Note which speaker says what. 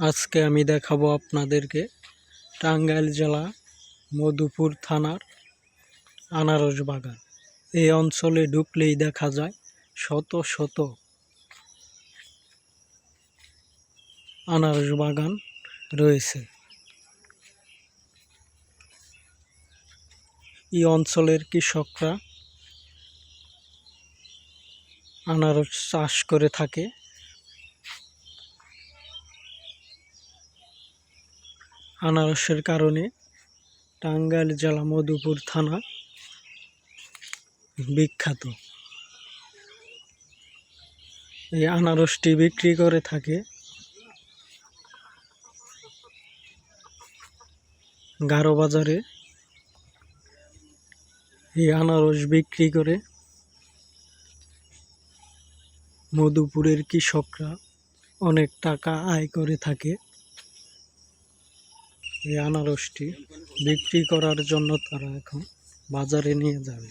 Speaker 1: আজকে আমি দেখাবো আপনাদেরকে টাঙ্গাইল জেলা মধুপুর থানার আনারস বাগান। এই অঞ্চলে ঢুকলেই দেখা যায় শত শত আনারস বাগান রয়েছে। এই অঞ্চলের কৃষকরা আনারস চাষ করে থাকে। আনারসের কারণে টাঙ্গাইল জেলা মধুপুর থানা বিখ্যাত। এই আনারসটি বিক্রি করে থাকে গারো বাজারে। এই আনারস বিক্রি করে মধুপুরের কৃষকরা অনেক টাকা আয় করে থাকে। এই আনারসটি বিক্রি করার জন্য তারা এখন বাজারে নিয়ে যাবে।